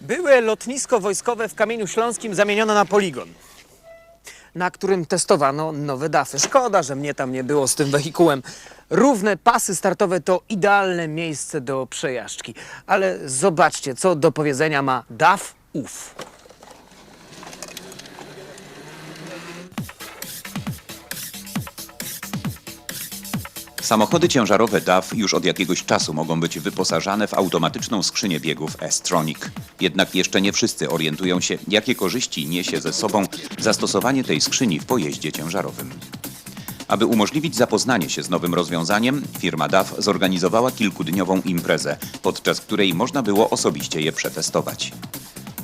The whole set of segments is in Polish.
Byłe lotnisko wojskowe w Kamieniu Śląskim zamieniono na poligon, na którym testowano nowe dafy. Szkoda, że mnie tam nie było z tym wehikułem. Równe pasy startowe to idealne miejsce do przejażdżki. Ale zobaczcie, co do powiedzenia ma DAF UF. Samochody ciężarowe DAF już od jakiegoś czasu mogą być wyposażane w automatyczną skrzynię biegów S-Tronic. Jednak jeszcze nie wszyscy orientują się, jakie korzyści niesie ze sobą zastosowanie tej skrzyni w pojeździe ciężarowym. Aby umożliwić zapoznanie się z nowym rozwiązaniem, firma DAF zorganizowała kilkudniową imprezę, podczas której można było osobiście je przetestować.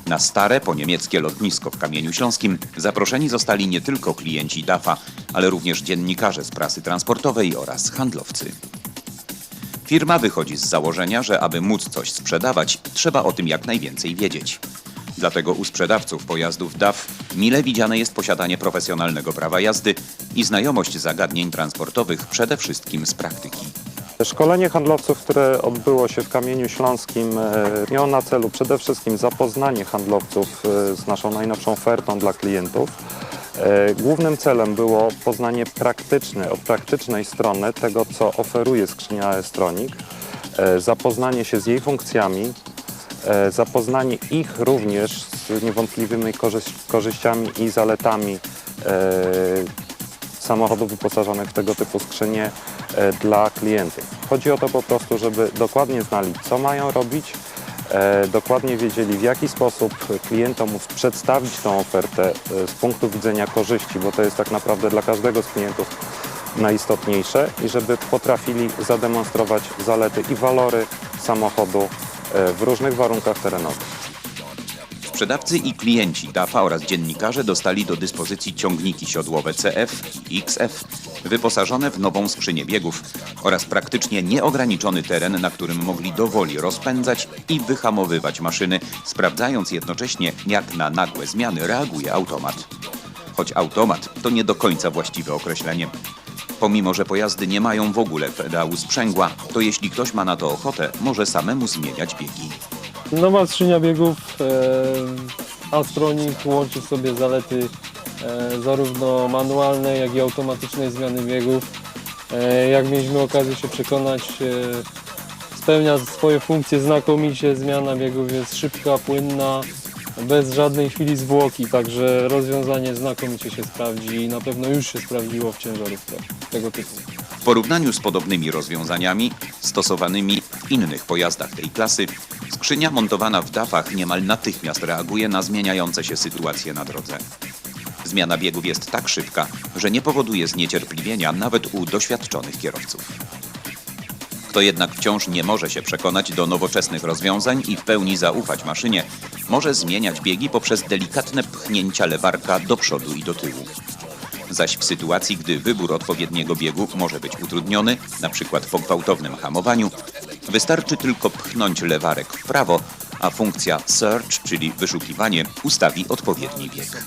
Na stare po niemieckie lotnisko w Kamieniu Śląskim zaproszeni zostali nie tylko klienci DAFA, ale również dziennikarze z prasy transportowej oraz handlowcy. Firma wychodzi z założenia, że aby móc coś sprzedawać, trzeba o tym jak najwięcej wiedzieć. Dlatego u sprzedawców pojazdów DAF mile widziane jest posiadanie profesjonalnego prawa jazdy i znajomość zagadnień transportowych przede wszystkim z praktyki. Szkolenie handlowców, które odbyło się w Kamieniu Śląskim, e, miało na celu przede wszystkim zapoznanie handlowców e, z naszą najnowszą ofertą dla klientów. E, Głównym celem było poznanie praktyczne, od praktycznej strony tego, co oferuje skrzynia Estronic, e, zapoznanie się z jej funkcjami, zapoznanie ich również z niewątpliwymi korzyś- korzyściami i zaletami samochodów wyposażonych w tego typu skrzynie e, dla klientów. Chodzi o to po prostu, żeby dokładnie znali, co mają robić, e, dokładnie wiedzieli, w jaki sposób klientom przedstawić tą ofertę e, z punktu widzenia korzyści, bo to jest tak naprawdę dla każdego z klientów najistotniejsze i żeby potrafili zademonstrować zalety i walory samochodu w różnych warunkach terenowych. Sprzedawcy i klienci DAFA oraz dziennikarze dostali do dyspozycji ciągniki siodłowe CF i XF wyposażone w nową skrzynię biegów oraz praktycznie nieograniczony teren, na którym mogli dowoli rozpędzać i wyhamowywać maszyny, sprawdzając jednocześnie jak na nagłe zmiany reaguje automat. Choć automat to nie do końca właściwe określenie. Pomimo, że pojazdy nie mają w ogóle pedału sprzęgła, to jeśli ktoś ma na to ochotę, może samemu zmieniać biegi. Nowa skrzynia biegów e, Astronic łączy w sobie zalety e, zarówno manualnej, jak i automatycznej zmiany biegów. E, jak mieliśmy okazję się przekonać, spełnia swoje funkcje znakomicie. Zmiana biegów jest szybka, płynna, bez żadnej chwili zwłoki, także rozwiązanie znakomicie się sprawdzi i na pewno już się sprawdziło w ciężarówce tego typu. W porównaniu z podobnymi rozwiązaniami stosowanymi w innych pojazdach tej klasy, skrzynia montowana w DAF-ach niemal natychmiast reaguje na zmieniające się sytuacje na drodze. Zmiana biegów jest tak szybka, że nie powoduje zniecierpliwienia nawet u doświadczonych kierowców. Kto jednak wciąż nie może się przekonać do nowoczesnych rozwiązań i w pełni zaufać maszynie, może zmieniać biegi poprzez delikatne pchnięcia lewarka do przodu i do tyłu. Zaś w sytuacji, gdy wybór odpowiedniego biegu może być utrudniony, np. po gwałtownym hamowaniu, wystarczy tylko pchnąć lewarek w prawo, a funkcja search, czyli wyszukiwanie, ustawi odpowiedni bieg.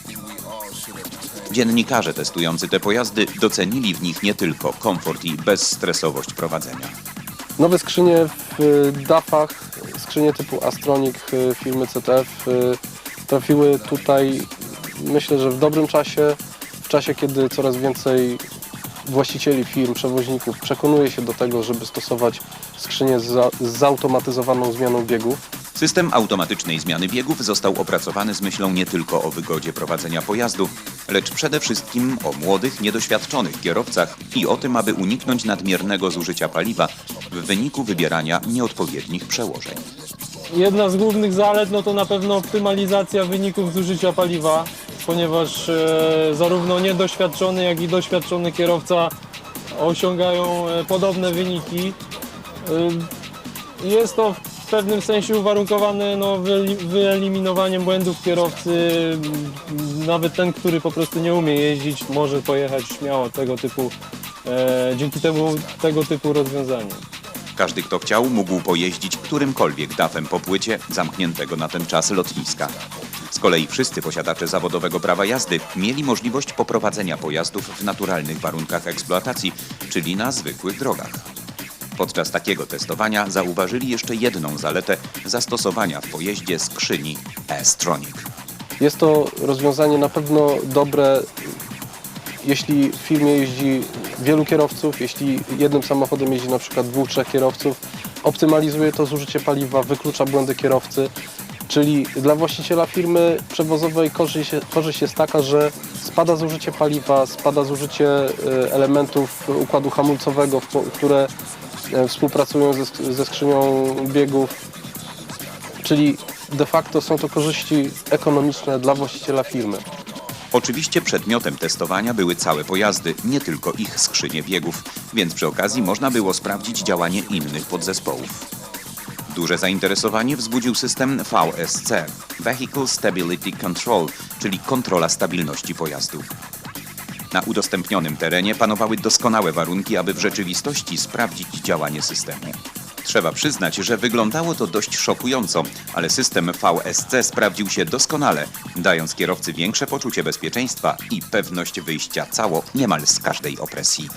Dziennikarze testujący te pojazdy docenili w nich nie tylko komfort i bezstresowość prowadzenia. Nowe skrzynie w y, DAF-ach, skrzynie typu Astronic y, firmy CTF y, trafiły tutaj myślę, że w dobrym czasie, w czasie kiedy coraz więcej właścicieli firm, przewoźników przekonuje się do tego, żeby stosować skrzynie z, z zautomatyzowaną zmianą biegów. System automatycznej zmiany biegów został opracowany z myślą nie tylko o wygodzie prowadzenia pojazdu, lecz przede wszystkim o młodych, niedoświadczonych kierowcach i o tym, aby uniknąć nadmiernego zużycia paliwa w wyniku wybierania nieodpowiednich przełożeń. Jedna z głównych zalet no to na pewno optymalizacja wyników zużycia paliwa, ponieważ e, zarówno niedoświadczony, jak i doświadczony kierowca osiągają e, podobne wyniki. E, jest to w pewnym sensie uwarunkowane no, wyeli- wyeliminowaniem błędów kierowcy. Nawet ten, który po prostu nie umie jeździć, może pojechać śmiało tego typu, dzięki temu tego typu rozwiązaniom. Każdy, kto chciał, mógł pojeździć którymkolwiek dafem po płycie zamkniętego na ten czas lotniska. Z kolei wszyscy posiadacze zawodowego prawa jazdy mieli możliwość poprowadzenia pojazdów w naturalnych warunkach eksploatacji, czyli na zwykłych drogach. Podczas takiego testowania zauważyli jeszcze jedną zaletę zastosowania w pojeździe skrzyni S-Tronic. Jest to rozwiązanie na pewno dobre, jeśli w firmie jeździ wielu kierowców, jeśli jednym samochodem jeździ na przykład dwóch, trzech kierowców, optymalizuje to zużycie paliwa, wyklucza błędy kierowcy, czyli dla właściciela firmy przewozowej korzyść, korzyść jest taka, że spada zużycie paliwa, spada zużycie e, elementów układu hamulcowego, które e, współpracują ze, ze skrzynią biegów, czyli de facto są to korzyści ekonomiczne dla właściciela firmy. Oczywiście przedmiotem testowania były całe pojazdy, nie tylko ich skrzynie biegów, więc przy okazji można było sprawdzić działanie innych podzespołów. Duże zainteresowanie wzbudził system VSC Vehicle Stability Control, czyli kontrola stabilności pojazdu. Na udostępnionym terenie panowały doskonałe warunki, aby w rzeczywistości sprawdzić działanie systemu. Trzeba przyznać, że wyglądało to dość szokująco, ale system VSC sprawdził się doskonale, dając kierowcy większe poczucie bezpieczeństwa i pewność wyjścia cało niemal z każdej opresji.